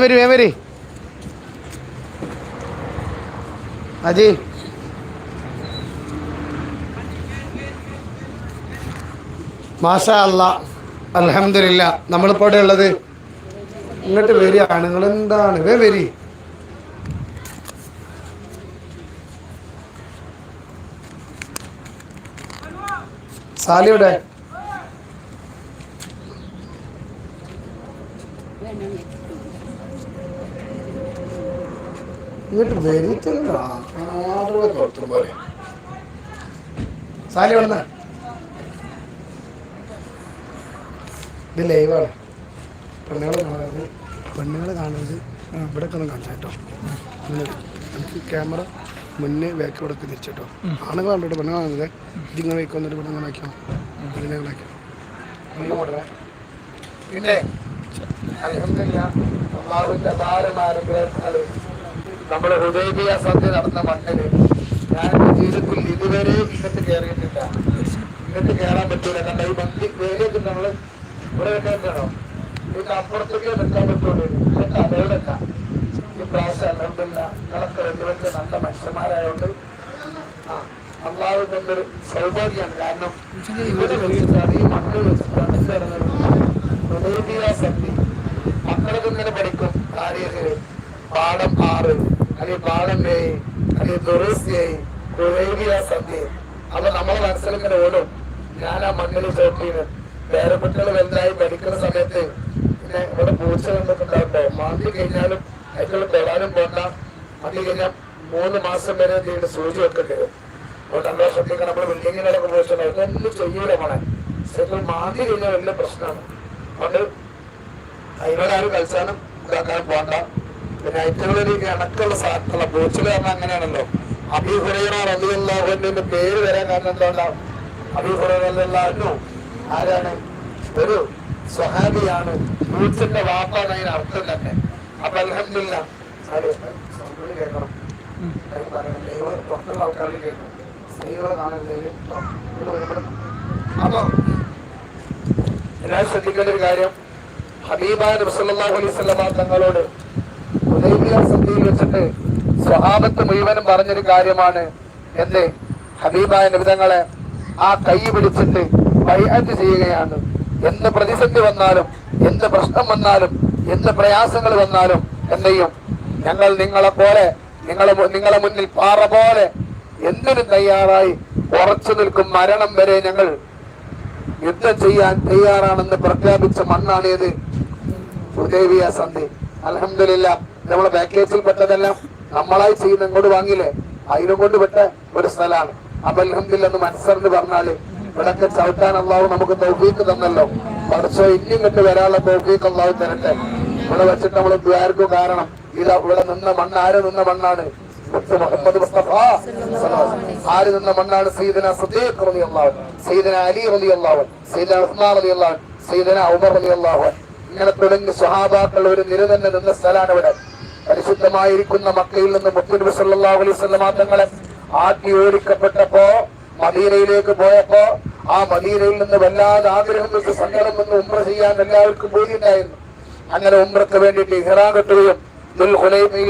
വരി വരി. അജി. മാഷാ അല്ല. അലഹമില്ല നമ്മളിപ്പോ അവിടെ ഉള്ളത്? ഇങ്ങോട്ട് വരികയാണ് നിങ്ങൾ എന്താണ് വേ വരി. സാലിയുടെ ഇങ്ങോട്ട് വരിച്ചല്ല പോലെ സാലി എവിടെ നിന്നാ? ഇത് ലൈവാണ് പെണ്ണുങ്ങൾ കാണുന്നത്. പെണ്ണുങ്ങൾ കാണുന്നത്. ഇവിടെ ഒന്ന് കാണിച്ചു കേട്ടോ. എനിക്ക് ക്യാമറ മുന്നേ ബാക്ക് ഇവിടെ തിരിച്ചിട്ടോ ആണുങ്ങൾ കണ്ടോ പെണ്ണുങ്ങൾ കാണുന്നത്? ഇതിങ്ങനെ വയ്ക്ക് വന്നിട്ട് ഇവിടെ ഇങ്ങനെ ആക്കിയോ ഇതിനെ ആക്കിയോ പിന്നെ അൽഹംദുലില്ലാ, അള്ളാഹുവിന്റെ ഹൃദയ സന്ധ്യ നടന്ന മണ്ണിൽ ഞാൻ എന്റെ ജീവിതത്തിൽ ഇതുവരെ ഇങ്ങോട്ട് കയറിയിട്ടില്ല ഇങ്ങോട്ട് കയറാൻ പറ്റൂല. കണ്ട? ഈ മന്തി വേലയൊക്കെ നമ്മൾ ഇവിടെ കേട്ടോ ഇത് അപ്പുറത്തേക്ക് നിൽക്കാൻ പറ്റുള്ളൂ ഇതൊക്കെ ഈ പ്രാവശ്യം അലഹമില്ല നിങ്ങളൊക്കെ രണ്ടുപേർക്ക് നല്ല മനുഷ്യന്മാരായോണ്ട് ആ അള്ളാഹു കൊണ്ടൊരു സൗഭാഗ്യമാണ് കാരണം ഇവിടെ വെച്ചിട്ടാണ് ഈ മക്കൾ വെച്ചിട്ടാണ് ഹുദൈബിയ സന്ധി മക്കളൊക്കെ ഇങ്ങനെ പഠിക്കും. കാര്യങ്ങൾ പാഠം ആറ്. അല്ലെങ്കിൽ പാടം ഏഴ് അല്ലെ ദുറസ്യായി ഹൃദയബിയ സന്ധി അപ്പൊ നമ്മളെ മനസ്സിലിങ്ങനെ ഓടും. ഞാൻ ആ മണ്ണിൽ ചേർത്തിന് പേരക്കുട്ടികൾ വലുതായി പഠിക്കുന്ന സമയത്ത് പിന്നെ ഇവിടെ പൂച്ച കണ്ടിട്ടുണ്ടാവുമ്പോ മാന്തി കഴിഞ്ഞാലും അതിനുള്ള തൊടാനും പോണ്ട. മാന്തി കഴിഞ്ഞാൽ മൂന്ന് മാസം വരെ ഇതിന്റെ സൂചി വെക്കേണ്ടി വരും അപ്പോൾ രണ്ടു വർഷത്തേക്ക് നമ്മൾ ബിൽഡിങ്ങിനൊക്കെ പോയിട്ടുണ്ടാവും ഇതൊന്നും ചെയ്യൂല മോളെ. ശരിക്കും മാന്തി കഴിഞ്ഞാൽ വലിയ പ്രശ്നമാണ്. അതുകൊണ്ട് അതിനോടാരും കളിച്ചാലും ഇതാക്കാൻ പോണ്ട. പിന്നെ ഐറ്റങ്ങളൊരു ഇണക്കുള്ള സാധനമുള്ള പൂച്ചകൾ പറഞ്ഞാൽ അങ്ങനെയാണല്ലോ. അഭിഹുറൈറ റബിയുള്ള പേര് വരാൻ കാരണം എന്താ അബി ഹുറൈറല്ലോ ആരാണ്? ഒരു സ്വഹാബിയാണ്. പൂച്ചന്റെ വാപ്പാണ് അതിന് അർത്ഥം തന്നെ അപ്പൊ അലഹമില്ല കേൾക്കണം. പുറത്തുള്ള കേൾക്കണം. അപ്പൊ ഞാൻ ശ്രദ്ധിക്കേണ്ട ഒരു കാര്യം. ഹബീബാൻ വസല്ലമ തങ്ങളോട് ഹുദൈബിയ സന്ധിയിൽ വെച്ചിട്ട് സ്വഹാബത്ത് മുഴുവനും പറഞ്ഞൊരു കാര്യമാണ്. എന്ത് ഹബീബായ നിബിതങ്ങളെ ആ കൈ പിടിച്ചിട്ട് ബൈഅത്ത് ചെയ്യുകയാണ്. എന്ത് പ്രതിസന്ധി വന്നാലും എന്ത് പ്രശ്നം വന്നാലും എന്ത് പ്രയാസങ്ങൾ വന്നാലും എന്നെയും ഞങ്ങൾ നിങ്ങളെ പോലെ നിങ്ങളെ നിങ്ങളെ മുന്നിൽ പാറ പോലെ എന്തിനും തയ്യാറായി ഉറച്ചു നിൽക്കും മരണം വരെ ഞങ്ങൾ യുദ്ധം ചെയ്യാൻ തയ്യാറാണെന്ന് പ്രഖ്യാപിച്ച മണ്ണാണ് ഏത് ഹുദൈബിയ സന്ധി. അലഹമില്ല നമ്മളെ പാക്കേജിൽ പെട്ടതെല്ലാം നമ്മളായി ചെയ്യുന്ന ഇങ്ങോട്ട് വാങ്ങിയില്ലേ? അതിനും കൊണ്ട് പെട്ട ഒരു സ്ഥലമാണ്. അപ്പൊ എന്ന് മനസ്സറിഞ്ഞ് പറഞ്ഞാൽ ഇവിടൊക്കെ ചവിട്ടാൻ അള്ളാഹു നമുക്ക് തൗഫീക്ക് തന്നല്ലോ. പഠിച്ചോ ഇനി ഇങ്ങോട്ട് വരാനുള്ള തൗഫീക്ക് അള്ളാഹു തരട്ടെ. ഇവിടെ വെച്ചിട്ട് നമ്മൾ ദ്വാരക്കു കാരണം ഇത് ഇവിടെ നിന്ന മണ്ണ് ആര് നിന്ന മണ്ണാണ്? മുഹമ്മദ് ആര് നിന്ന മണ്ണാണ്? സീദന സദീഖ് റളിയല്ലാഹു അള്ളാഹു സീദന അലി റളിയല്ലാഹു അള്ളാഹു സീദന ഉസ്മാൻ റളിയല്ലാഹു അള്ളാഹു സീദന ഉമർ റളിയല്ലാഹു അള്ളാഹു ഇങ്ങനെ തുടങ്ങി സ്വഹാബാക്കൾ ഒരു നിര തന്നെ നിന്ന സ്ഥലമാണ് ഇവിടെ. പരിശുദ്ധമായിരിക്കുന്ന മക്കയിൽ നിന്ന് മുത്തുനബി സല്ലല്ലാഹു അലൈഹി വസല്ലം തങ്ങളെ ആട്ടി ഓടിക്കപ്പെട്ടപ്പോ മദീനയിലേക്ക് പോയപ്പോ ആ മദീനയിൽ നിന്ന് വല്ലാതെ ആഗ്രഹം വെച്ച് സങ്കടം വന്ന് ഉമ്ര ചെയ്യാൻ എല്ലാവർക്കും പോയിട്ടുണ്ടായിരുന്നു അങ്ങനെ ഉമ്രക്ക് വേണ്ടിയിട്ട് ഇഹ്റാ കെട്ടുകയും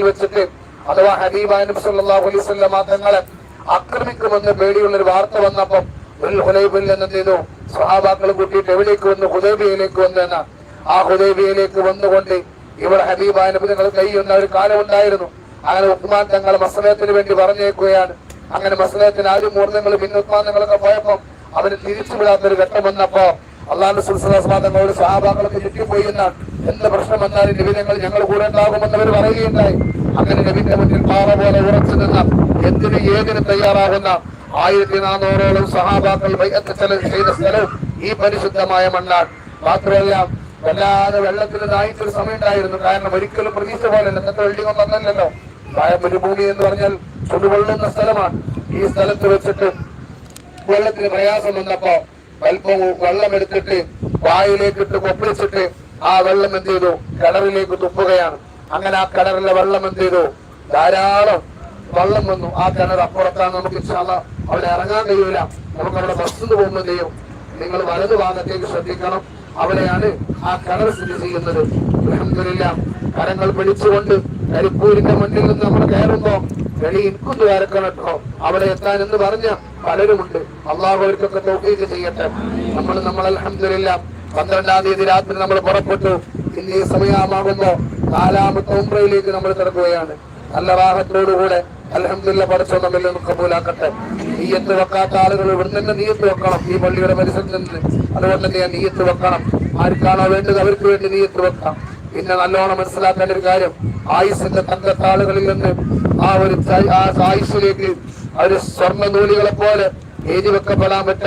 വെച്ചിട്ട് അഥവാ ഹബീബായ നബി സല്ലല്ലാഹു അലൈഹി വസല്ലം തങ്ങളെ ആക്രമിക്കുമെന്ന് പേടിയുള്ള ഒരു വാർത്ത വന്നപ്പം ദുൽ ഹുലൈബിൽ നിന്ന് ചെയ്തു? സഹാബാക്കൾ കൂട്ടിയിട്ട് എവിടേക്ക് വന്ന് ഹുദൈബിയയിലേക്ക് വന്നു ആ ഹുദൈബിയയിലേക്ക് വന്നുകൊണ്ട് ഇവിടെ ഹബീബായ കഴിയുന്ന കൈയുന്ന ഒരു കാലമുണ്ടായിരുന്നു അങ്ങനെ ഉസ്മാൻ തങ്ങൾ മസലത്തിന് വേണ്ടി പറഞ്ഞേക്കുകയാണ്. അങ്ങനെ മസലത്തിന് ആദ്യം മൂർന്നങ്ങളും പിന്നെ ഉസ്മാൻ തങ്ങളൊക്കെ പോയപ്പോൾ അവന് തിരിച്ചുവിടാത്തൊരു ഘട്ടം വന്നപ്പോ അള്ളാഹു സുൽസലാസ്മാ തങ്ങളോട് സഹാബാക്കളൊക്കെ ചുറ്റിപ്പോയി എന്നാണ് എന്ത് പ്രശ്നം വന്നാലും നബി ഞങ്ങൾ കൂടെ ഉണ്ടാകുമെന്ന് അവർ പറയുകയുണ്ടായി. അങ്ങനെ നബിന്റെ മുന്നിൽ പാറ പോലെ ഉറച്ചു നിന്ന എന്തിന് ഏതിനും തയ്യാറാകുന്ന ആയിരത്തി നാനൂറോളം സഹാബാക്കൾ ചെയ്ത സ്ഥലവും ഈ പരിശുദ്ധമായ മണ്ണാണ്. മാത്രമല്ല വല്ലാതെ വെള്ളത്തിന് ദാഹിച്ചൊരു സമയം ഉണ്ടായിരുന്നു കാരണം ഒരിക്കലും പ്രതീക്ഷ പോലെ ഇന്നത്തെ ഒന്നല്ലല്ലോ താഴെ മരുഭൂമി എന്ന് പറഞ്ഞാൽ ചുടുകൊള്ളുന്ന സ്ഥലമാണ്. ഈ സ്ഥലത്ത് വെച്ചിട്ട് വെള്ളത്തിന് പ്രയാസം വന്നപ്പോ അല്പം വെള്ളം എടുത്തിട്ട് വായിലേക്ക് ഇട്ട് കൊപ്പിളിച്ചിട്ട് ആ വെള്ളം എന്ത് ചെയ്തു? കിണറിലേക്ക് തുപ്പുകയാണ്. അങ്ങനെ ആ കിണറിലെ വെള്ളം എന്ത് ചെയ്തു? ധാരാളം വെള്ളം വന്നു. ആ കിണർ അപ്പുറത്താണ്. നമുക്ക് ഇൻഷാല്ലാ അവിടെ ഇറങ്ങാൻ കഴിയൂല. നമുക്ക് അവിടെ ബസ്സിന് പോകുമ്പോൾ നിങ്ങൾ വലതു ഭാഗത്തേക്ക് ശ്രദ്ധിക്കണം. അവിടെയാണ് ആ കിണർ സ്ഥിതി ചെയ്യുന്നത്. അലഹമില്ല കരങ്ങൾ പിടിച്ചുകൊണ്ട് കരിപ്പൂരിന്റെ മണ്ണിൽ നിന്ന് നമ്മൾ കയറുമ്പോ വെളി ഇരിക്കുന്നു കയറക്കണട്ടോ അവിടെ എത്താൻ എന്ന് പറഞ്ഞ പലരുമുണ്ട്. അള്ളാഹു അവർക്കൊക്കെ തോഫീക്ക് ചെയ്യട്ടെ. നമ്മൾ നമ്മൾ അലഹമില്ല പന്ത്രണ്ടാം തീയതി രാത്രി നമ്മൾ പുറപ്പെട്ടു. ഇന്ന് സമയമാകുമ്പോ നാലാമത്തെ ഉംറയിലേക്ക് നമ്മൾ കിടക്കുകയാണ്. നല്ല റാഹത്തോടുകൂടെ അലഹമില്ല പഠിച്ചോ നമ്മിൽ കബൂലാക്കട്ടെ. നീയത്ത് വെക്കാത്ത ആളുകൾ ഇവിടെ നിന്ന് നീയത്ത് വെക്കണം. ഈ പള്ളിയുടെ പരിസരത്ത് നിന്ന്. അതുകൊണ്ട് തന്നെ ഞാൻ നീയത്ത് വെക്കണം. ആർക്കാണോ വേണ്ടത് അവർക്ക് വേണ്ടി നീയത്ത് വെക്കാം. പിന്നെ നല്ലോണം മനസ്സിലാക്കേണ്ട ഒരു കാര്യം ആയുസിന്റെ തങ്കത്താളുകളിൽ നിന്ന് ആ ഒരു ആയുസിലേക്ക് ഒരു സ്വർണ നൂലുകളെ പോലെ എഴുതി വെക്കപ്പെടാൻ പറ്റ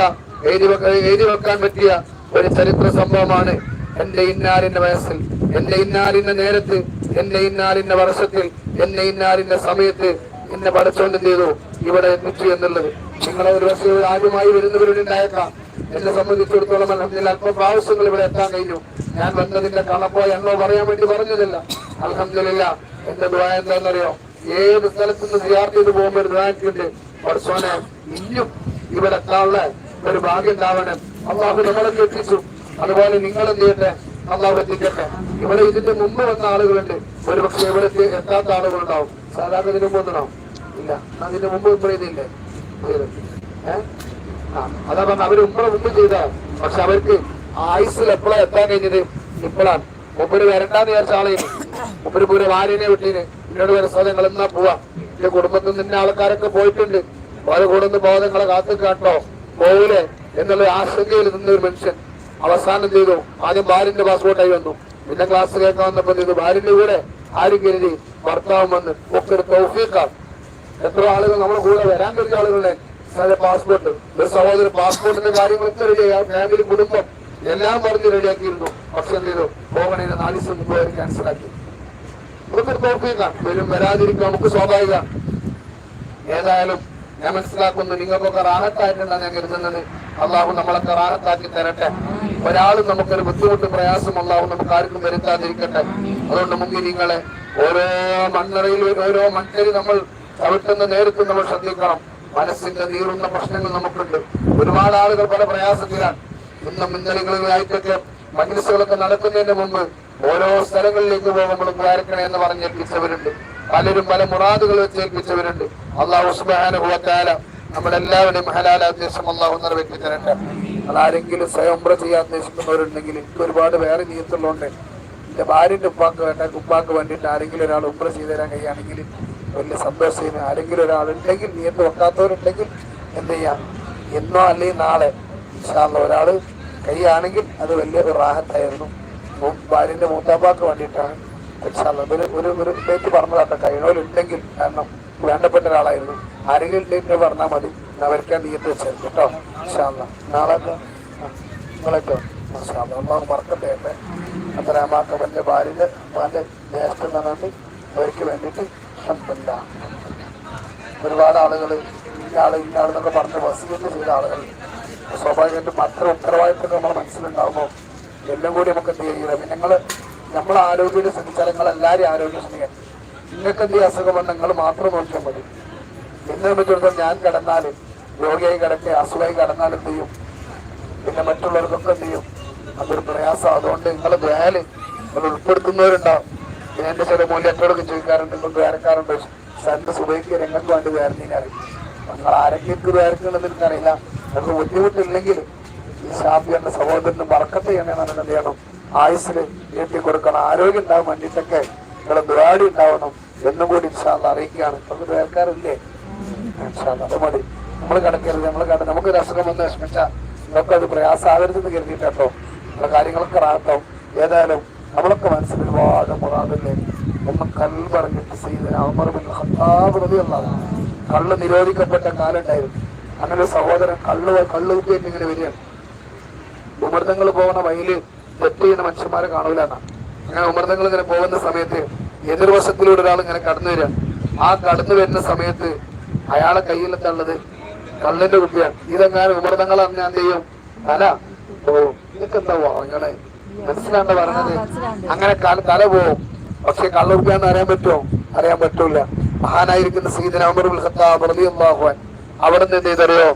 എഴുതി എഴുതി വെക്കാൻ പറ്റിയ ഒരു ചരിത്ര സംഭവമാണ് എന്റെ ഇന്നാലിന്റെ വയസ്സിൽ. എന്റെ ഇന്നാലിന്റെ നേരത്ത് എന്റെ ഇന്നാലിന്റെ വർഷത്തിൽ എന്റെ ഇന്നാലിന്റെ സമയത്ത് എന്നെ പഠിച്ചോണ്ട് എന്ത് ചെയ്തു? ഇവിടെ എത്തിച്ചു എന്നുള്ളത്. നിങ്ങളെ ഒരു പക്ഷേ ആദ്യമായി വരുന്നവരുണ്ടായേക്കാം എന്നെ സംബന്ധിച്ചിടത്തോളം അലഹമില്ല അല്പം പ്രാവശ്യങ്ങൾ ഇവിടെ എത്താൻ കഴിഞ്ഞു. ഞാൻ വന്നതിന്റെ കണക്കോ എണ്ണോ പറയാൻ വേണ്ടി പറഞ്ഞതല്ല. അലഹമില്ല എന്റെ ദ്വാ എന്താണെന്നറിയോ ഏത് സ്ഥലത്ത് നിന്ന് സിയാർത്ത് ചെയ്ത് പോകുമ്പോൾ ഒരു പഠിച്ചോനെ ഇനിയും ഇവിടെ എത്താനുള്ള ഒരു ഭാഗ്യം ഉണ്ടാവണം. അള്ളാഹു നമ്മളൊക്കെ എത്തിച്ചു അതുപോലെ നിങ്ങൾ എന്ത് ചെയ്യട്ടെ? അള്ളാഹു എത്തിക്കട്ടെ ഇവിടെ ഇതിന്റെ മുമ്പ് വന്ന ആളുകളുണ്ട്. ഒരു പക്ഷെ ഇവിടെ എത്തി- എത്താത്ത ആളുകളുണ്ടാവും. സാധാരണ ഇതിന് മുമ്പ് ഉണ്ടാവും. ഇല്ല. അതിന്റെ മുമ്പ് ഇവിടെ ഇതില്ലേ? ഏഹ് അതാ പറഞ്ഞ അവർ ഉമ്മ മുമ്പ് ചെയ്ത പക്ഷെ അവർക്ക് ആയുസിൽ എപ്പോഴാ എത്താൻ കഴിഞ്ഞത്? ഇപ്പോഴാണ് മുമ്പര് വരണ്ടാന്ന് വിചാരിച്ച ആളെ മുമ്പര് പൂരെ ഭാര്യനെ വിട്ടീന്. എന്നോട് വരെ നിങ്ങൾ എന്നാ പോവാ? എന്റെ കുടുംബത്തിൽ നിന്നെ ആൾക്കാരൊക്കെ പോയിട്ടുണ്ട്. ഓരോ കൂടുന്ന ബോധങ്ങളെ കാത്തു കാട്ടോ. പോവില്ലേ എന്നുള്ള ആശങ്കയിൽ നിന്ന ഒരു മനുഷ്യൻ. അവസാനം ചെയ്തു ആദ്യം ഭാര്യന്റെ പാസ്പോർട്ടായി വന്നു. പിന്നെ ക്ലാസ് കേൾക്കാൻ വന്നപ്പോൾ ചെയ്തു ഭാര്യന്റെ കൂടെ ആരും കരുതി? ഭർത്താവ് വന്ന്. ഒക്കെ ഒരു തൗഫീഖാണ്. എത്ര ആളുകൾ നമ്മുടെ കൂടെ വരാൻ കഴിഞ്ഞ ആളുകളുടെ പാസ്പോർട്ട് ഒരു സഹോദരൻ പാസ്പോർട്ടിന്റെ കാര്യങ്ങളൊക്കെ റെഡിയായി ഫാമിലി കുടുംബം എല്ലാം പറഞ്ഞ് റെഡിയാക്കിയിരുന്നു പക്ഷെ എന്ത് ചെയ്തു? പോകണേനെ നാല് ദിവസം മുമ്പ് അവർ ക്യാൻസൽ ആക്കി. ഇതൊക്കെ തോൽപ്പിക്കാം വരും വരാതിരിക്കും നമുക്ക് സ്വാഭാവിക ഏതായാലും ഞാൻ മനസ്സിലാക്കുന്നു നിങ്ങൾക്കൊക്കെ റാഹത്തായിട്ടുണ്ടെന്ന് ഞാൻ കരുതുന്നത്. അള്ളാഹു നമ്മളൊക്കെ റാഹത്താക്കി തരട്ടെ. ഒരാളും നമുക്കൊരു ബുദ്ധിമുട്ട് പ്രയാസം അള്ളാഹു നമുക്ക് ആർക്കും വരുത്താതിരിക്കട്ടെ. അതുകൊണ്ട് മുങ്ങി നിങ്ങളെ ഓരോ മണ്ണറയിൽ ഓരോ മണ്ണരി നമ്മൾ ചവിട്ടുന്ന നേരത്തും നമ്മൾ ശ്രദ്ധിക്കണം. മനസ്സിന്റെ നീറുന്ന പ്രശ്നങ്ങൾ നമുക്കുണ്ട്. ഒരുപാട് ആളുകൾ പല പ്രയാസത്തിലാണ്. ഇന്നും ഇന്നലകളിലായിട്ടൊക്കെ മജ്ലിസുകളൊക്കെ നടക്കുന്നതിന് മുമ്പ് ഓരോ സ്ഥലങ്ങളിലേക്ക് പോകുമ്പോൾ ദ്വാരക്കണേ എന്ന് പറഞ്ഞേൽപ്പിച്ചവരുണ്ട് പലരും പല മുറാദുകൾ വെച്ച് ഏൽപ്പിച്ചവരുണ്ട്. അള്ളാഹു സുബാനുഭവത്താല നമ്മളെല്ലാവരുടെയും ഹലാല ഉദ്ദേശം അള്ളാഹു നിറവേറ്റി തരട്ടെ സ്വയം ഉംറ ചെയ്യാൻ ഉദ്ദേശിക്കുന്നവരുണ്ടെങ്കിൽ എനിക്ക് ഒരുപാട് വേറെ നീയത്തുള്ളതുകൊണ്ട് എന്റെ ഭാര്യന്റെ ഉപ്പാക്ക് വേണ്ട ഉപ്പാക്ക് വേണ്ടിയിട്ട് ആരെങ്കിലും ഒരാൾ ഉംറ ചെയ്തു തരാൻ കഴിയുകയാണെങ്കിൽ വലിയ സന്തോഷം ആരെങ്കിലും ഒരാളുണ്ടെങ്കിൽ നീയത്ത് വെക്കാത്തവരുണ്ടെങ്കിൽ എന്ത് ചെയ്യാം? എന്നോ അല്ലെങ്കിൽ നാളെ ഒരാൾ കഴിയുകയാണെങ്കിൽ കൈയാണെങ്കിൽ അത് വലിയ ഒരു റാഹത്തായിരുന്നു. ഭാര്യന്റെ മൂത്താപ്പാക്ക് വേണ്ടിയിട്ടാണ്. ഒരു ഒരു ഒരു പേറ്റ് പറഞ്ഞതാട്ടെ കഴിയണവരുണ്ടെങ്കിൽ കാരണം വേണ്ടപ്പെട്ട ഒരാളായിരുന്നു. ആരെങ്കിലും ഇല്ലെങ്കിൽ പറഞ്ഞാൽ മതി. അവർക്ക് നീയത്ത് വെച്ചത് കേട്ടോ? ഇൻഷാല്ല നാളെ ഒക്കെ ആ, നിങ്ങളൊക്കെ അള്ളാഹു മറക്കട്ടെ എന്നെ. അത്തരാമാക്ക വലിയ ഭാര്യന്റെ ഭാര്യ ജ്യേഷ്ഠൻ നടത്തി അവർക്ക് വേണ്ടിയിട്ട്. ഒരുപാട് ആളുകൾ ഇന്നാൾ ഇന്നാളെന്നൊക്കെ പറഞ്ഞ് വസീറ്റ് ചെയ്ത ആളുകൾ സ്വാഭാവികമായിട്ടും അത്ര ഉത്തരവാദിത്തം നമ്മുടെ മനസ്സിലുണ്ടാകുമ്പോൾ എല്ലാം കൂടി നമുക്ക് എന്ത് ചെയ്യില്ല പിന്നെ നിങ്ങൾ നമ്മളെ ആരോഗ്യം ശ്രദ്ധിച്ചാൽ നിങ്ങൾ എല്ലാവരും ആരോഗ്യം ശ്രമിക്കാം. നിങ്ങൾക്ക് എന്ത് അസുഖം വന്നാൽ നിങ്ങൾ മാത്രം നോക്കിയാൽ മതി. എന്നെ സംബന്ധിച്ചിടത്തോളം ഞാൻ കടന്നാലും രോഗിയായി കിടക്കുക അസുഖമായി കടന്നാലും എന്ത് ചെയ്യും? പിന്നെ മറ്റുള്ളവർക്കൊക്കെ എന്ത് ചെയ്യും? അതൊരു പ്രയാസം. അതുകൊണ്ട് നിങ്ങൾ ദയാൽ നിങ്ങൾ ഉൾപ്പെടുത്തുന്നവരുണ്ടാവും. എന്റെ ചില മൂല്യത്തോടൊക്കെ ചോദിക്കാറുണ്ട്. നിങ്ങൾ വേറെക്കാറുണ്ട് സ്ഥലത്ത് സുബൈക്ക് രംഗത്ത് വേണ്ടി വേർന്നീനാറ് നിങ്ങൾ ആരെങ്കിലും വേർക്കണമെന്ന് എനിക്കറിയില്ല. നിങ്ങൾക്ക് ബുദ്ധിമുട്ടില്ലെങ്കിൽ ഈ ഷാഫിയുടെ സഹോദരന് മറക്കത്ത് ചെയ്യണമെന്ന് എന്ത് ചെയ്യണം ആയുസ്സിൽ നീട്ടി കൊടുക്കണം. ആരോഗ്യം ഉണ്ടാവും വേണ്ടിയിട്ടൊക്കെ നിങ്ങളെ ദ്വാടി ഉണ്ടാവണം എന്നും കൂടി അറിയിക്കുകയാണ്. ദ്വാരക്കാറില്ലേ ഇൻഷാല്ലാ, അത് മതി. നമ്മൾ കിടക്കരുത്. നമ്മൾ കിട നമുക്കൊരു അസുഖം വന്ന് വിഷമിച്ചാൽ നമുക്ക് അത് പ്രയാസമാകരുതെന്ന് കരുതിയിട്ടോ നമ്മുടെ കാര്യങ്ങളൊക്കെ റാത്താവും ഏതായാലും നമ്മളൊക്കെ മനസ്സിൽ ഒരുപാട് മുറാദില്ലേ? ഒന്ന് പറഞ്ഞിട്ട് ചെയ്ത് അമർമില്ല കള്ള് നിരോധിക്കപ്പെട്ട കാലുണ്ടായിരുന്നു അങ്ങനെ സഹോദരൻ കള്ള് കള്ള് കുത്തിയിട്ട് ഇങ്ങനെ വരികയാണ്. ഉമർദ്ദങ്ങൾ പോകുന്ന വയൽ തെറ്റ് ചെയ്യുന്ന മനുഷ്യന്മാരെ കാണൂല എന്നാ. അങ്ങനെ ഉമർദ്ദങ്ങൾ ഇങ്ങനെ പോകുന്ന സമയത്ത് എതിർവശത്തിലൂടെ ഒരാൾ ഇങ്ങനെ കടന്നു വരിക ആ കടന്നു വരുന്ന സമയത്ത് അയാളെ കയ്യിലെത്തുള്ളത് കള്ളിന്റെ കുട്ടിയാണ് ഇതെങ്ങാനും വിമർദ്ദങ്ങൾ എന്ത് ചെയ്യും? തല ഓ ഇതൊക്കെ എന്താ വാങ്ങണേ മനസ്സിലാണ്ട പറഞ്ഞത്? അങ്ങനെ കാല- തല പോവും. പക്ഷെ കള്ളുറുപ്പിയാന്ന് അറിയാൻ പറ്റുമോ? അറിയാൻ പറ്റൂല. മഹാനായിരിക്കുന്ന അൻഹു. അവിടെ നിന്ന് എന്ത് ചെയ്തറിയോ?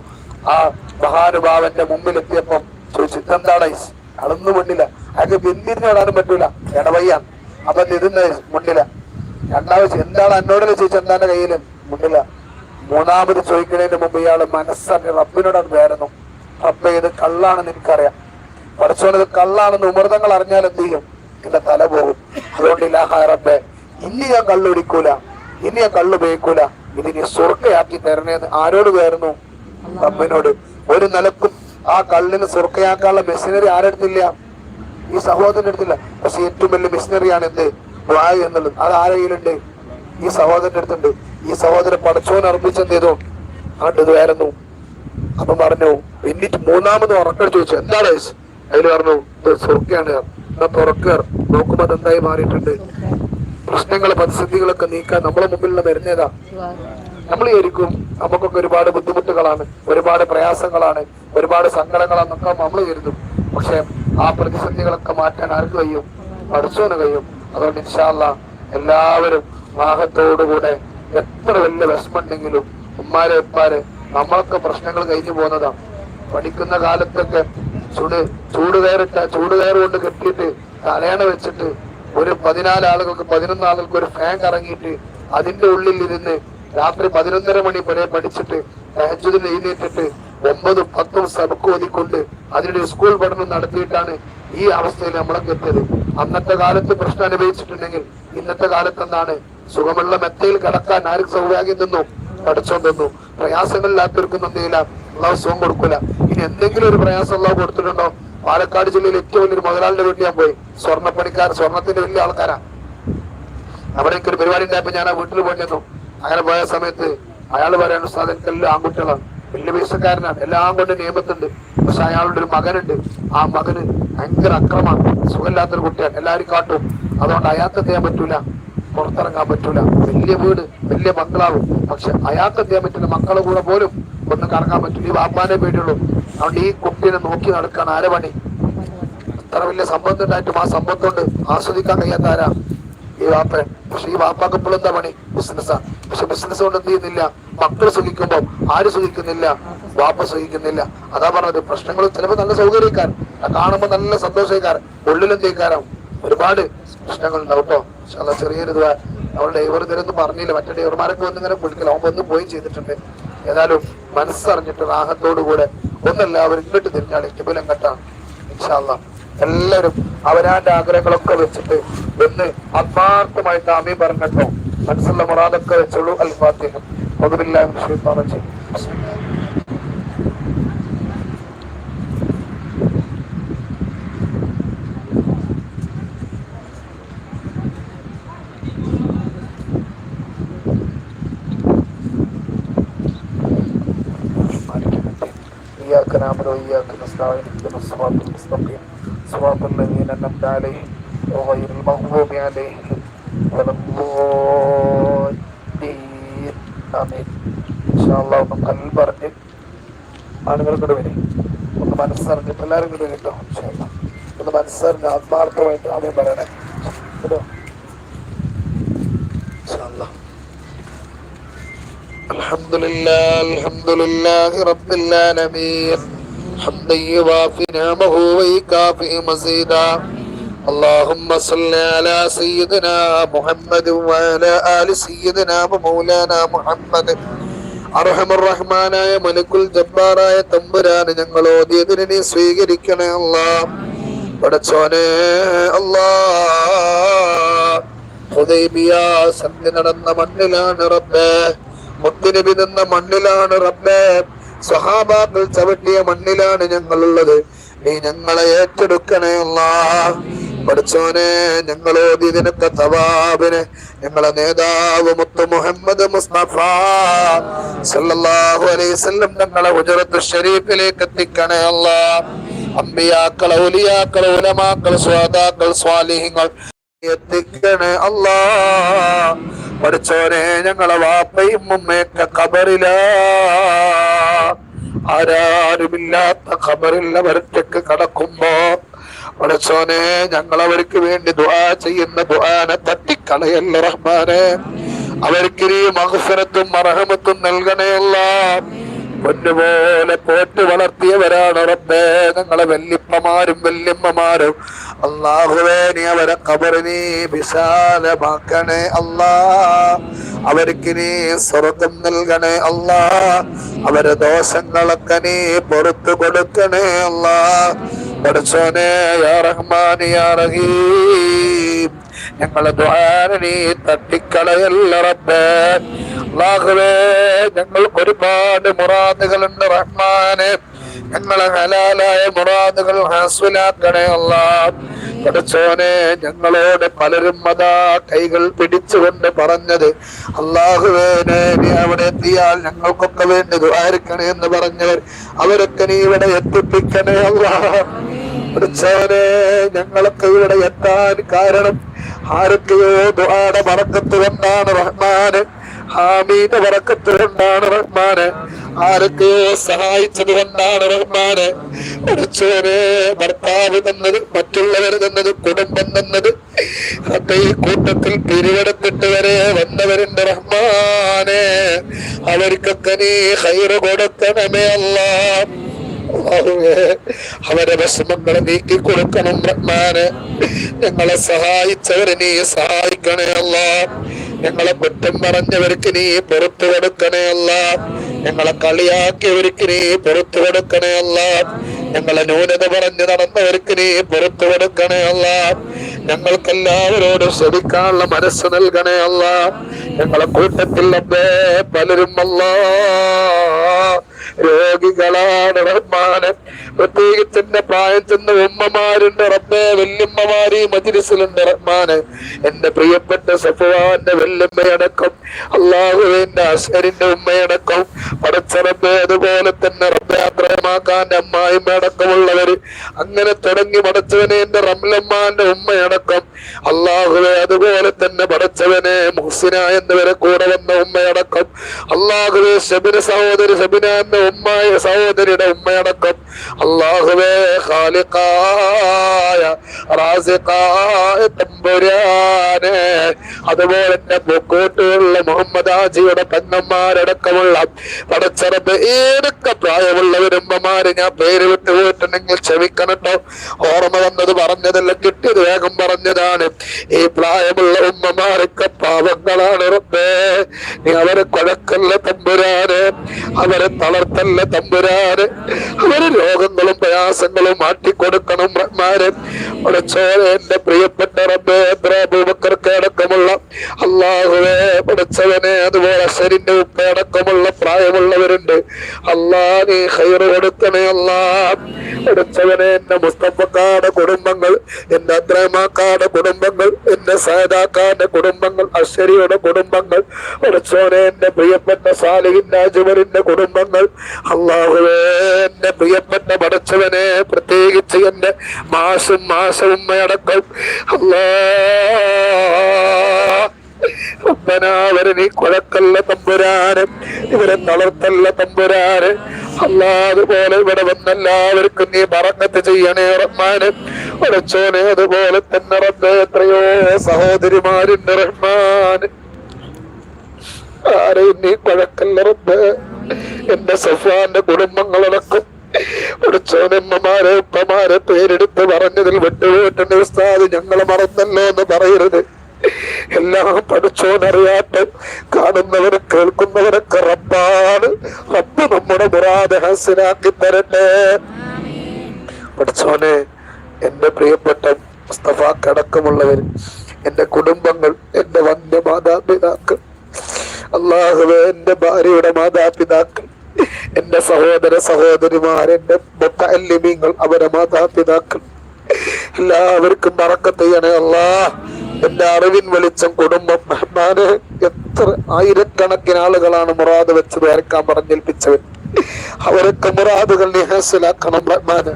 ആ മഹാനുഭാവന്റെ മുമ്പിൽ എത്തിയപ്പം ചോദിച്ചു ഇതെന്താണ് അളന്നു മണ്ണില്ല അയാൾക്ക് ബന്ധിരിഞ്ഞ് വിടാനും പറ്റൂല. ഇടവയ്യാൻ അപ്പൊ ഇതിന്ന് മുണ്ടില്ല. രണ്ടാമത് എന്താണ് എന്നോടല്ലേ ചോദിച്ചു എന്താണ് കയ്യിൽ? മുണ്ടില്ല. മൂന്നാമത് ചോദിക്കുന്നതിന് മുമ്പ് ഇയാൾ മനസ്സറിഞ്ഞ് റബ്ബിനോടാണ് വേരുന്നു റബ്ബെ ഇത് കള്ളാണെന്ന് എനിക്കറിയാം. പഠിച്ചോണത് കള്ളാണെന്ന് ഉമർദങ്ങൾ അറിഞ്ഞാൽ എന്ത് ചെയ്യും? എന്റെ തല പോകും. അതുകൊണ്ട് ഇലാഹ റബ്ബെ ഇനി ഞാൻ കള്ളു കുടിക്കൂല ഇനി ഞാൻ കള്ളു ഉപയോഗിക്കൂല ഇതിനി സുർക്കയാക്കി തരണേന്ന് ആരോട് വേർന്നു റബ്ബിനോട്. ഒരു നിലക്കും ആ കള്ളിന് സുർക്കയാക്കാനുള്ള മെഷീനറി ആരെടുത്തില്ല? ഈ സഹോദരൻ എടുത്തില്ല പക്ഷെ ഏറ്റവും വലിയ മെഷീനറിയാണ് എന്ത് വായു എന്നുള്ളത്. അത് ആരെ കയ്യിലുണ്ട് ഈ സഹോദരന്റെ അടുത്തുണ്ട്. ഈ സഹോദരൻ പടച്ചോൻ അർപ്പിച്ചെന്ത് ചെയ്തു? ഇത് വേറുന്നു. അപ്പൊ പറഞ്ഞു എന്നിട്ട് മൂന്നാമത് ഉറക്കം ചോദിച്ചു എന്താണ് അതിൽ പറഞ്ഞു ഇത് സ്വർഗയാണ് എന്നാ തുറക്കുക നോക്കുമ്പോ അതെന്തായി മാറിയിട്ടുണ്ട്. പ്രശ്നങ്ങൾ പ്രതിസന്ധികളൊക്കെ നീക്കാൻ നമ്മളെ മുമ്പിലുള്ള വരുന്നേതാ. നമ്മൾ ചേരിക്കും നമുക്കൊക്കെ ഒരുപാട് ബുദ്ധിമുട്ടുകളാണ് ഒരുപാട് പ്രയാസങ്ങളാണ് ഒരുപാട് സങ്കടങ്ങളാണെന്നൊക്കെ നമ്മൾ കരുതും. പക്ഷെ ആ പ്രതിസന്ധികളൊക്കെ മാറ്റാൻ ആർക്ക് കഴിയും? പഠിച്ചോന് കഴിയും. അതുകൊണ്ട് ഇൻഷാല്ല എല്ലാവരും വാഹത്തോടുകൂടെ എത്ര വലിയ വിഷമുണ്ടെങ്കിലും ഉമ്മാരെ ഉപ്പാര് നമ്മളൊക്കെ പ്രശ്നങ്ങൾ കഴിഞ്ഞു പോകുന്നതാണ് പഠിക്കുന്ന കാലത്തൊക്കെ ചൂട് ചൂട് കയറിട്ട ചൂട് കയറുകൊണ്ട് കെട്ടിയിട്ട് തലയണ വെച്ചിട്ട് ഒരു പതിനാല് ആളുകൾക്ക് പതിനൊന്ന് ആളുകൾക്ക് ഒരു ഫാൻ കറങ്ങിയിട്ട് അതിന്റെ ഉള്ളിൽ ഇരുന്ന് രാത്രി പതിനൊന്നര മണി വരെ പഠിച്ചിട്ട് തഹജുദിന് എഴുന്നേറ്റിട്ട് ഒമ്പതും പത്തും സബക്ക് ഒതിക്കൊണ്ട് അതിനിടെ സ്കൂൾ പഠനം നടത്തിയിട്ടാണ് ഈ അവസ്ഥയിൽ നമ്മളൊക്കെ എത്തിയത്. അന്നത്തെ കാലത്ത് പ്രശ്നം അനുഭവിച്ചിട്ടുണ്ടെങ്കിൽ ഇന്നത്തെ കാലത്ത് എന്താണ് സുഖമുള്ള മെത്തയിൽ കിടക്കാൻ ആർക്ക് സൗഭാഗ്യം തന്നു? പഠിച്ചോ തന്നു. പ്രയാസങ്ങളില്ലാത്തവർക്കും നന്ദിയില്ല. അള്ളാഹു സുഖം കൊടുക്കില്ല ഇനി എന്തെങ്കിലും ഒരു പ്രയാസം അള്ളാഹു കൊടുത്തിട്ടുണ്ടോ? പാലക്കാട് ജില്ലയിൽ ഏറ്റവും വലിയൊരു മുതലാളിന്റെ വീട്ടിൽ ഞാൻ പോയി. സ്വർണപ്പണിക്കാർ സ്വർണത്തിന്റെ വലിയ ആൾക്കാരാ. അവിടെ ഒരു പരിപാടി ഉണ്ടായപ്പോ ഞാൻ ആ വീട്ടിൽ പോയിരുന്നു അങ്ങനെ പോയ സമയത്ത് അയാൾ പറയാൻ ഉസ്താദ് എല്ലാം ആൺകുട്ടികളാണ്. വലിയ പൈസക്കാരനാണ്. എല്ലാം കൊണ്ട് നിയമത്തുണ്ട്. പക്ഷെ അയാളുടെ ഒരു മകനുണ്ട്. ആ മകന് ഭയങ്കര അക്രമാണ് സുഖമില്ലാത്തൊരു കുട്ടിയാണ്. എല്ലാവരും കാട്ടും. അതുകൊണ്ട് അയാൾക്ക് ചെയ്യാൻ പറ്റൂല. പുറത്തിറങ്ങാൻ പറ്റൂല. വലിയ വീട് വലിയ ബംഗ്ലാവ്. പക്ഷെ അയാൾക്ക് ചെയ്യാൻ പറ്റില്ല? മക്കളെ കൂടെ പോലും ഒന്നും കറങ്ങാൻ പറ്റില്ല. ഈ വാപ്പാനെ പേടിയുള്ളൂ. അതുകൊണ്ട് ഈ കുട്ടീനെ നോക്കി നടക്കാൻ ആരെ പണി? അത്ര വലിയ സമ്പത്ത് ഉണ്ടായിട്ടും ആ സമ്പത്ത് കൊണ്ട് ആസ്വദിക്കാൻ കഴിയാത്ത ആരാ? ഈ വാപ്പ പക്ഷെ ഈ വാപ്പാക്ക് ഇപ്പോൾ എന്താ പണി? ബിസിനസ്സാ പക്ഷെ ബിസിനസ് കൊണ്ട് എന്ത് ചെയ്യുന്നില്ല? മക്കൾ സുഖിക്കുമ്പോൾ ആര് സുഖിക്കുന്നില്ല? വാപ്പ സുഖിക്കുന്നില്ല. അതാ പറഞ്ഞത്. പ്രശ്നങ്ങൾ ചിലപ്പോൾ നല്ല സൗകര്യക്കാരൻ. കാണുമ്പോൾ നല്ല സന്തോഷക്കാരൻ. ഉള്ളിലെന്തേക്കാരാവും ഒരുപാട് പ്രശ്നങ്ങൾ ഉണ്ടാവും കേട്ടോ പക്ഷെ ചെറിയൊരു അവരുടെ അവളുടെ ഡ്രൈവർ ഇതിലൊന്നും പറഞ്ഞില്ല. മറ്റേ ഡ്രൈവർമാരൊക്കെ വന്ന് ഇങ്ങനെ വിളിക്കില്ല അവൻ വന്ന് പോയി ചെയ്തിട്ടുണ്ട്. ഏതായാലും മനസ്സറിഞ്ഞിട്ട് റാഹത്തോടുകൂടെ ഒന്നെല്ലാവരും ഇങ്ങോട്ട് തിരിഞ്ഞാൽ ഇഷ്ടബലം കെട്ടാണ് ഇൻഷാല്ല എല്ലാവരും അവരാന്റെ ആഗ്രഹങ്ങളൊക്കെ വെച്ചിട്ട് ഒന്ന് ആത്മാർത്ഥമായിട്ട് ആമി പറഞ്ഞിട്ടോ. മനസ്സുള്ള മുറാദൊക്കെ വെച്ചോളൂ. അൽ ഫാത്തിഹ പൊതുവില്ലായ്മ نعبد وإياك نستعين اهدنا الصراط المستقيم صراط الذين أنعمت عليهم غير المغضوب عليهم ولا الضالين آمين إن شاء الله ഒന്ന് കൽപ്പറിഞ്ഞ് ആളുകൾ കൂടെ വരെ ഒന്ന് മനസ്സറിഞ്ഞ് എല്ലാവരും കൂടെ കേട്ടോ ഇൻഷാ അല്ലാ. ഒന്ന് മനസ്സറിഞ്ഞ് ആത്മാർത്ഥമായിട്ട് ആദ്യം പറയണേ കേട്ടോ ഇൻഷാ അല്ലാ. الحمد لله الحمد لله رب العالمين حمدا يوافي نعمه ويكافئ مزيدا اللهم صل على سيدنا محمد وعلى آل سيدنا ومولانا محمد അർഹമറഹ്മാനായ മലക്കുൽ ജബ്ബാറായ തമ്പുരാന് ഞങ്ങൾ ഓതിയതിനെ നീ സ്വീകരിക്കണേ അല്ലാ പടച്ചോനെ അല്ലാ ഹുദൈബിയ സന്ധി നടന്ന മണ്ണിലാണ് റബ്ബേ മുത്തുനബി നിന്ന മണ്ണിലാണ് റബ്ബേ സ്വഹാബാക്കൾ ചവിട്ടിയ മണ്ണിലാണ് ഞങ്ങളുള്ളത്. നീ ഞങ്ങളെ ഏറ്റെടുക്കണേ പഠിച്ചോനെ ഞങ്ങൾ ഓതിയതിനൊക്കെ തവാബിന്. ഞങ്ങളെ നേതാവ് മുത്ത് മുഹമ്മദ് മുസ്തഫ. സല്ലല്ലാഹു അലൈഹി ഞങ്ങളെ ഉജറത്ത് ഷരീഫിലേക്ക് എത്തിക്കണേ അല്ല. അമ്പിയാക്കൾ ഔലിയാക്കൾ ഉലമാക്കൾ സ്വാദാക്കൾ സ്വാലിഹിങ്ങൾ എത്തിക്കണേ അല്ലാ. പഠിച്ചോനെ ഞങ്ങളെ വാപ്പയും ഉമ്മയൊക്കെ കബറില ആരാരുമില്ലാത്ത കബറില്ല അവർക്ക് കടക്കുമ്പോ പഠിച്ചോനെ ഞങ്ങൾ അവർക്ക് വേണ്ടി ദുആ ചെയ്യുന്ന ദുആനെ തട്ടിക്കളയല്ല റഹ്മാനെ? അവർക്ക് മഹസരത്തും മറഹമത്തും നൽകണേയല്ല പൊന്നുപോലെ പോറ്റ് വളർത്തിയവരാണ് റബ്ബേ. ഞങ്ങളെ വല്യപ്പമാരും വല്യമ്മമാരും. അള്ളാഹുവേ നീ അവരെ കബറിനി വിശാലമാക്കണേ അല്ലാ. അവർക്ക് നീ സ്വർഗം നൽകണേ അല്ലാ. അവരെ ദോഷങ്ങളൊക്കെ നീ പുറത്തു കൊടുക്കണേ അല്ലാ. പഠിച്ചോനെ യാ യാ റഹീം. ഞങ്ങളെ ദ്വാരണീ തട്ടിക്കളയല്ലറപ്പേ അള്ളാഹുവേ ഞങ്ങൾക്ക് ഒരുപാട് മുറാദുകളുണ്ട് റഹ്മാനെ. ഞങ്ങളെ ഹലാലായ മുറാദുകൾ ഹാസ്വലാക്കണേ അല്ലാ പഠിച്ചോനെ ഞങ്ങളോട് പലരും അതാ കൈകൾ പിടിച്ചുകൊണ്ട് പറഞ്ഞത്. അള്ളാഹുവേനെ നീ അവിടെ എത്തിയാൽ ഞങ്ങൾക്കൊക്കെ വേണ്ടി ദുഹാരിക്കണേ എന്ന് പറഞ്ഞവർ അവരൊക്കെ നീ ഇവിടെ എത്തിപ്പിക്കണേ അള്ളാ. പഠിച്ചവനെ ഞങ്ങളൊക്കെ ഇവിടെ എത്താൻ കാരണം ആരൊക്കെയോ ദുആടെ മറക്കത്ത് കൊണ്ടാണ് റഹ്മാന്. ഹാമീന്റെ വറക്കത്ത് കൊണ്ടാണ് റഹ്മാന്. ആരൊക്കെയോ സഹായിച്ചത് കൊണ്ടാണ് റഹ്മാന്. പഠിച്ചവനെ ഭർത്താവ് തന്നത് മറ്റുള്ളവർ തന്നത് കുടുംബം തന്നത്. ഈ കൂട്ടത്തിൽ പിരിവെടുത്തിട്ട് വരെ വന്നവരുണ്ട് റഹ്മാനെ. അവർക്കൊക്കെ നീ ഹൈറ് കൊടുക്കണമേ അല്ലാ. അവരെ വിഷമങ്ങളെ നീക്കി കൊടുക്കണം റഹ്മാന്. ഞങ്ങളെ സഹായിച്ചവരെ നീ സഹായിക്കണേ അല്ല. ഞങ്ങളെ കുറ്റം പറഞ്ഞവർക്ക് നീ പുറത്തു കൊടുക്കണേ അല്ല. ഞങ്ങളെ കളിയാക്കിയവർക്ക് നീ പുറത്തു കൊടുക്കണേ അല്ല. ഞങ്ങളെ ന്യൂനത പറഞ്ഞു നടന്നവർക്ക് നീ പുറത്തു കൊടുക്കണേ അല്ല. ഞങ്ങൾക്കെല്ലാവരോടും ശ്രമിക്കാനുള്ള മനസ്സ് നൽകണേ അല്ല. ഞങ്ങളെ കൂട്ടത്തിൽ അബ്ബേ പലരും അല്ലാ. രോഗികളാണ് റഹ്മാന്. പ്രത്യേകിച്ച് എന്റെ ചെന്ന ഉമ്മമാരുണ്ട് റബ്ബേ വല്യമ്മമാര് മജിലിസിലുണ്ട് റഹ്മാന്. എന്റെ പ്രിയപ്പെട്ട സഫുവാന്റെ വല്യമ്മയടക്കം അള്ളാഹുവിന്റെ അശ്വരിന്റെ ഉമ്മയടക്കം പടച്ചറബേ അതുപോലെ തന്നെ റബ്ബെ അബ്രഹമാക്കാന്റെ അമ്മായിമ്മ അടക്കമുള്ളവര് അങ്ങനെ തുടങ്ങി പടച്ചവനെ എന്റെ റംലമ്മാന്റെ ഉമ്മയടക്കം. അള്ളാഹുവെ അതുപോലെ തന്നെ പടച്ചവനെ മുഹ്സിന എന്നിവരെ കൂടെ വന്ന ഉമ്മയടക്കം. അള്ളാഹുവെ ഷബിന സഹോദരി ഷബിന എന്ന ഉമ്മായ സഹോദരിയുടെ ഉമ്മയടക്കം. അള്ളാഹുവേ ഖാലിഖായ റാസിഖായ തമ്പുരാനെ. അതുപോലെ തന്നെ പൂക്കോട്ടുള്ള മുഹമ്മദ് ആജിയുടെ പെങ്ങന്മാരടക്കമുള്ള പടച്ചറപ്പ് ഏതൊക്കെ പ്രായമുള്ളവരുമ്മമാര് ഞാൻ പേര് വിട്ടു പോയിട്ടുണ്ടെങ്കിൽ ക്ഷമിക്കണട്ടോ ഓർമ്മ വന്നത് പറഞ്ഞതല്ല കിട്ടിയത് വേഗം പറഞ്ഞതാണ്. ഈ പ്രായമുള്ള ഉമ്മമാരൊക്കെ പാവങ്ങളാണ് റബ്ബേ. നീ അവരെ കുഴക്കല്ല തമ്പുരാന്. അവരെ തളർത്തല്ല തമ്പുരാന്. അവരെ രോഗങ്ങളും പ്രയാസങ്ങളും മാറ്റിക്കൊടുക്കണം റഹ്മാന് പടച്ചോരെ എന്റെ പ്രിയപ്പെട്ട റബ്ബേ അബ്രാബൂബക്കർക്ക് അടക്കമുള്ള അള്ളാഹുവേ പഠിച്ചവനെ അതുപോലെ അസരിന്റെ ഉപ്പ അടക്കമുള്ള പ്രായമുള്ളവരുണ്ട്. അള്ളാ നീ ഹൈറ് കൊടുക്കണേ അല്ലാ. പഠിച്ചവനെ എന്റെ മുസ്തഫക്കാരുടെ കുടുംബങ്ങൾ എന്റെ അദ്രമാക്കാരുടെ കുടുംബങ്ങൾ എന്റെ സഹദാക്കാരുടെ കുടുംബങ്ങൾ അശ്വരിയുടെ കുടുംബങ്ങൾ പഠിച്ചവനെ എന്റെ പ്രിയപ്പെട്ട സാലിഹിന്റെ അജുമറിന്റെ കുടുംബങ്ങൾ. അള്ളാഹുവേ എന്റെ പ്രിയപ്പെട്ട പഠിച്ചവനെ പ്രത്യേകിച്ച് എന്റെ മാസം മാസവും അടക്കം അല്ലാ. റബ്ബനാവരെ നീ കൊഴക്കല്ല തമ്പുരാന്. ഇവരെ തളർത്തല്ല തമ്പുരാന്. അല്ലാതുപോലെ ഇവിടെ വന്നെല്ലാവർക്കും നീ പറഞ്ഞത് ചെയ്യണേ റഹ്മാന്. ഉടച്ചോനെ അതുപോലെ തന്നെ റബ്ബെ എത്രയോ സഹോദരിമാരുണ്ട് റഹ്മാന്. ആരെയും നീ കൊഴക്കല്ല റബ്ബ്? എന്റെ സഫാന്റെ കുടുംബങ്ങളടക്കം. ഉടച്ചോനമ്മമാരെ ഉപ്പമാരെ പേരെടുത്ത് പറഞ്ഞതിൽ വിട്ടുപോയിട്ടുണ്ട്. ഉസ്താദ് ഞങ്ങളെ മറന്നല്ലോ എന്ന് പറയരുത്. എല്ലാം പഠിച്ചോനറിയാത്ത കാണുന്നവരെ കേൾക്കുന്നവരൊക്കെ റബ്ബാണ്. റബ്ബ് നമ്മുടെ മുറാദ് ഹസിനാക്കി തരട്ടെ. പഠിച്ചോനെ എന്റെ പ്രിയപ്പെട്ട മുസ്തഫാക്കടക്കമുള്ളവർ എന്റെ കുടുംബങ്ങൾ എന്റെ വന്യ മാതാപിതാക്കൾ അള്ളാഹുവെ എന്റെ ഭാര്യയുടെ മാതാപിതാക്കൾ എന്റെ സഹോദര സഹോദരിമാർ എന്റെ മുത്തല്ലിമീങ്ങൾ അവരെ മാതാപിതാക്കൾ. എല്ലാവർക്കും മറക്കത്തെയാണ് അല്ലാ എന്റെ അറിവിൻ വെളിച്ചം കുടുംബം റഹ്മാന് എത്ര ആയിരക്കണക്കിന് ആളുകളാണ് മുറാദ് വെച്ച് വരക്കാൻ പറഞ്ഞേൽപ്പിച്ചവൻ അവരൊക്കെ മുറാദുകൾ നിഹസിലാക്കണം റഹ്മാന്.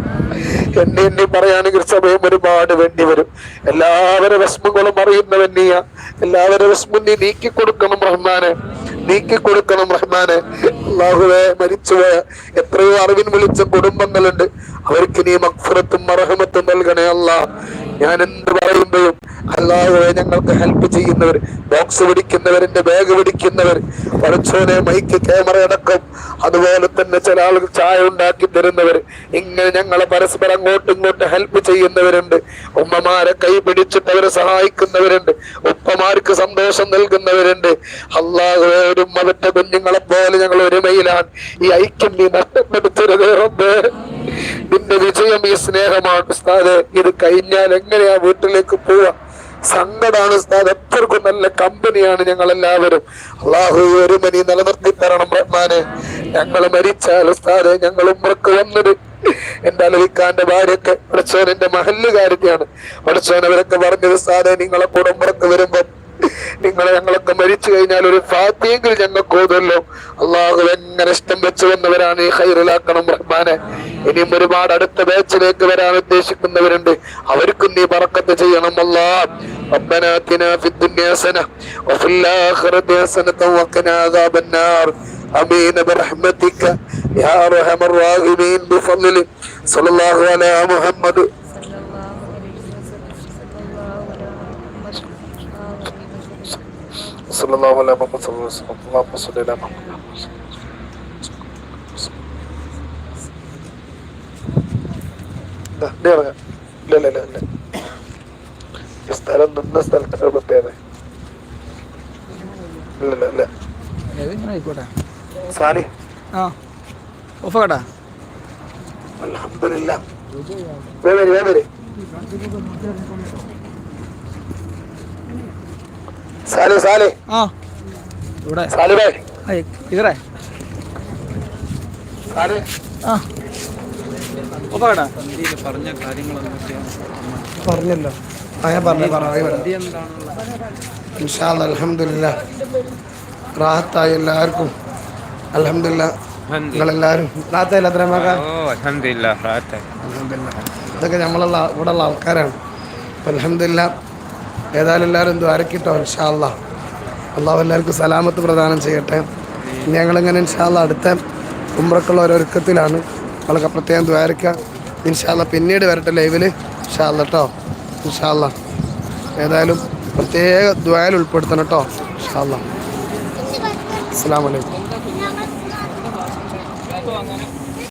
എന്നെ എന്നെ പറയുകയാണെങ്കിൽ സമയം ഒരുപാട് വേണ്ടി വരും. എല്ലാവരുടെ വിഷമങ്ങളും അറിയുന്നവൻ നീയ. എല്ലാവരുടെ നീ നീക്കി കൊടുക്കണം റഹ്മാന്. നീക്കി കൊടുക്കണം റഹ്മാനെ. അള്ളാഹുവെ മരിച്ചുപോയ എത്രയോ അറിവിൻ വിളിച്ച കുടുംബങ്ങളുണ്ട് അവർക്ക് നീ മക്ഫുറത്തും മറഹമത്തും നൽകണേ അല്ല ഞാൻ എന്ത് പറയുമ്പോഴും അല്ലാതെ ഞങ്ങൾക്ക് ഹെൽപ്പ് ചെയ്യുന്നവർ ബോക്സ് പിടിക്കുന്നവരിന്റെ ബാഗ് പിടിക്കുന്നവർ പഠിച്ചോനെ മൈക്ക് ക്യാമറ അടക്കം അതുപോലെ തന്നെ ചില ആളുകൾ ചായ ഉണ്ടാക്കി തരുന്നവർ ഇങ്ങനെ ഞങ്ങളെ പരസ്പരം അങ്ങോട്ടും ഇങ്ങോട്ടും ഹെൽപ്പ് ചെയ്യുന്നവരുണ്ട്. ഉമ്മമാരെ കൈ പിടിച്ചിട്ട് അവരെ സഹായിക്കുന്നവരുണ്ട്. ഉപ്പമാർക്ക് സന്തോഷം നൽകുന്നവരുണ്ട്. അള്ളാഹുവരും അവറ്റ കുഞ്ഞുങ്ങളെ പോലെ ഞങ്ങൾ ഒരുമയിലാണ്. ഈ ഐക്യം നീ നഷ്ടപ്പെടുത്തരുത് റബ്ബേ. നിന്റെ വിജയം ഈ സ്നേഹമാണ് ഉസ്താദ്. ഇത് കഴിഞ്ഞാൽ എങ്ങനെയാ വീട്ടിലേക്ക് പോവാ? സങ്കടാണ് ഉസ്താദ്. എത്രക്കും നല്ല കമ്പനിയാണ് ഞങ്ങൾ എല്ലാവരും അള്ളാഹു ഒരു മണി നിലനിർത്തി തരണം റഹ്മാനെ. ഞങ്ങൾ മരിച്ചാൽ ഉസ്താദ് ഞങ്ങൾ ഉമ്മക്ക് വന്നത്. എന്റെ അലവിക്കാന്റെ ഭാര്യയൊക്കെ പഠിച്ചോൻ എന്റെ മഹല്ലുകാരിയാണ് പഠിച്ചോൻ അവരൊക്കെ പറഞ്ഞത് ഉസ്താദെ നിങ്ങളെ കൂടെ ഉമ്മറക്ക് വരുമ്പോ നിങ്ങളെ ഞങ്ങളൊക്കെ മരിച്ചു കഴിഞ്ഞാൽ ഒരു ഫാത്തിയെങ്കിൽ ഞങ്ങൾക്ക് ഓതല്ലോ അള്ളാഹു എങ്ങനെ ഇഷ്ടം വെച്ചു വന്നവരാണ് ഈ ഹൈറിലാക്കണം റഹ്മാനെ ഇനിയും ഒരുപാട് അടുത്ത ബാച്ചിലേക്ക് വരാൻ ഉദ്ദേശിക്കുന്നവരുണ്ട് അവർക്കും നീ പറക്കത്ത് ചെയ്യണം അല്ലാ ربنا آتنا في الدنيا حسنة وفي الآخرة حسنة وقنا عذاب النار آمين برحمتك يا أرحم الراحمين بفضلك صلى الله على محمد صلى الله على محمد صلى الله عليه وسلم اللهم صل على محمد ദാ, ദേ ഇറങ്ങ്. ഇല്ല ഇല്ല ഇല്ല ഇല്ല ഈ സ്ഥലം നിന്ന സ്ഥലത്തിന്റെ പ്രത്യേകത ഇല്ല സാലി ആ. സാലി ഇവിടെ. സാലി ബേ. ആ ഇതറേ സാലി. ആ. ഒഫാക്കട്ടാ പറഞ്ഞല്ലോ. ആ ഞാൻ പറഞ്ഞു പറഞ്ഞു. അലഹമില്ല റാഹത്തായി എല്ലാവർക്കും. അലഹമില്ല നിങ്ങളെല്ലാവരും. റാഹത്തായില്ല അത്ര റാഹത്തായി. ഇതൊക്കെ നമ്മളുള്ള ഇവിടെ ഉള്ള ആൾക്കാരാണ്. അപ്പം അലഹമില്ല ഏതായാലും എല്ലാവരും ദ്വാരക്കിട്ടോ ഇൻഷാല്ല അള്ളാഹു എല്ലാവർക്കും സലാമത്ത് പ്രദാനം ചെയ്യട്ടെ. ഞങ്ങളിങ്ങനെ ഇൻഷാല്ല അടുത്ത ഉമ്രക്കുള്ള ഒരുക്കത്തിലാണ്. നമ്മളൊക്കെ പ്രത്യേകം ദ്വാരക്കുക ഇൻഷാല്ല പിന്നീട് വരട്ടെ ലൈവിൽ ഇൻഷാല്ല കേട്ടോ ഇൻഷാല്ല ഏതായാലും പ്രത്യേക ദ്വായിൽ ഉൾപ്പെടുത്തണം കേട്ടോ ഇൻഷാല്ല അസ്സാം വലൈക്കും